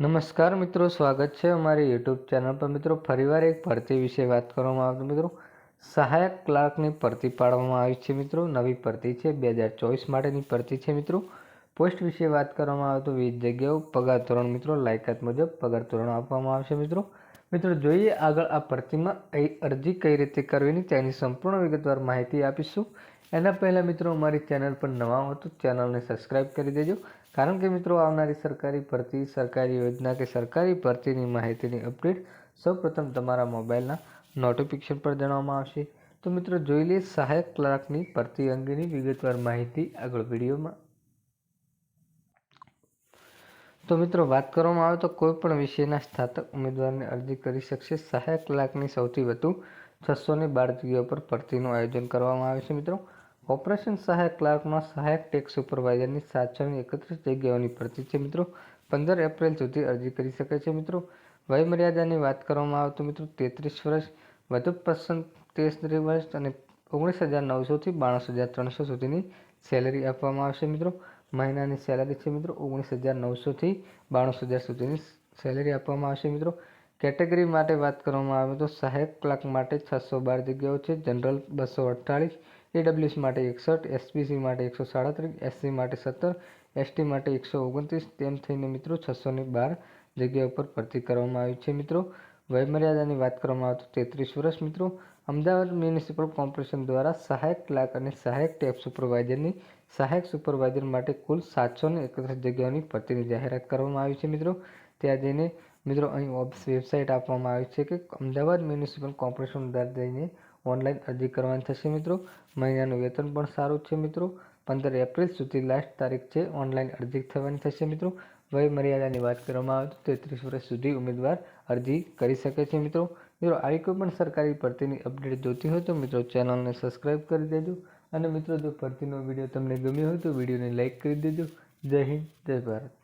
નમસ્કાર મિત્રો, સ્વાગત છે અમારી યુટ્યુબ ચેનલ પર. મિત્રો, ફરીવાર એક ભરતી વિશે વાત કરવામાં આવતી મિત્રો, સહાયક ક્લાર્કની ભરતી પાડવામાં આવી છે. મિત્રો, નવી ભરતી છે. બે હજાર ચોવીસ માટેની ભરતી છે. મિત્રો, પોસ્ટ વિશે વાત કરવામાં આવે તો વિવિધ જગ્યાઓ પગાર ધોરણ. મિત્રો, લાયકાત મુજબ પગાર ધોરણ આપવામાં આવશે. મિત્રો મિત્રો, જોઈએ આગળ આ ભરતીમાં અરજી કઈ રીતે કરવીની, તેની સંપૂર્ણ વિગતવાર માહિતી આપીશું. એના પહેલાં મિત્રો, અમારી ચેનલ પર નવા હો તો ચેનલને સબસ્ક્રાઈબ કરી દેજો. કારણ કે મિત્રો, આવનારી સરકારી ભરતી, સરકારી યોજના કે સરકારી ભરતીની માહિતીની અપડેટ સૌપ્રથમ તમારા મોબાઈલના નોટિફિકેશન પર જણાવવામાં આવશે. તો મિત્રો, જોઈ લઈએ સહાયક ક્લાર્કની ભરતી અંગેની વિગતવાર માહિતી આગળ વિડીયોમાં. તો મિત્રો, વાત કરવામાં આવે તો કોઈ પણ વિષયના સ્નાતક ઉમેદવારને અરજી કરી શકશે. સહાયક ક્લાર્કની સૌથી વધુ છસો ને બાર જગ્યાઓ પર ભરતીનું આયોજન કરવામાં આવે છે મિત્રો. ઓપરેશન સહાયક ક્લાર્કમાં સહાયક ટેક્સ સુપરવાઇઝરની સાતસોની એકત્રીસ જગ્યાઓની ભરતી છે મિત્રો. પંદર એપ્રિલ સુધી અરજી કરી શકે છે મિત્રો. વયમર્યાદાની વાત કરવામાં આવે તો મિત્રો, તેત્રીસ વર્ષ, વધુ પસંદ તેત્રીસ વર્ષ અને ઓગણીસ હજાર નવસોથી બાણસ હજાર ત્રણસો સુધીની સેલેરી આપવામાં આવશે મિત્રો. મહિનાની સેલેરી છે મિત્રો, ઓગણીસ હજાર નવસોથી બાણું હજાર સુધીની સેલેરી આપવામાં આવશે મિત્રો. કેટેગરી માટે વાત કરવામાં આવે તો સહાયક ક્લાર્ક માટે છસો બાર જગ્યાઓ છે જનરલ બસો અડતાળીસ એડબ્લ્યુએસ માટે એકસઠ એસપીસી માટે એકસો સાડત્રીસ એસસી માટે સત્તર એસટી માટે એકસો ઓગણત્રીસ, તેમ થઈને મિત્રો છસોની બાર જગ્યા ઉપર ભરતી કરવામાં આવી છે મિત્રો. વયમર્યાદાની વાત કરવામાં આવે તો તેત્રીસ વર્ષ મિત્રો. અમદાવાદ મ્યુનિસિપલ કોર્પોરેશન દ્વારા સહાયક ક્લાર્ક અને સહાયક ટેપ સુપરવાઇઝરની સહાયક સુપરવાઇઝર માટે કુલ સાતસો ને એકત્રીસ જગ્યાઓની ભરતીની જાહેરાત કરવામાં આવી છે મિત્રો. ત્યાં જઈને મિત્રો અહીં વેબસાઇટ આપવામાં આવી છે કે અમદાવાદ મ્યુનિસિપલ કોર્પોરેશન દ્વારા જઈને ઓનલાઈન અરજી કરવાની થશે મિત્રો. મહિનાનું વેતન પણ સારું છે મિત્રો. પંદર એપ્રિલ સુધી લાસ્ટ તારીખ છે. ઓનલાઈન અરજી થવાની થશે મિત્રો. વય મર્યાદાની વાત કરવામાં આવે તો તેત્રીસ વર્ષ સુધી ઉમેદવાર અરજી કરી શકે છે મિત્રો. મિત્રો, આવી કોઈ પણ સરકારી ભરતીની અપડેટ જોતી હોય તો મિત્રો ચેનલને સબસ્ક્રાઈબ કરી દેજો. અને મિત્રો, જો ભરતીનો વીડિયો તમને ગમ્યો હોય તો વિડીયોને લાઇક કરી દેજો. જય હિન્દ, જય ભારત.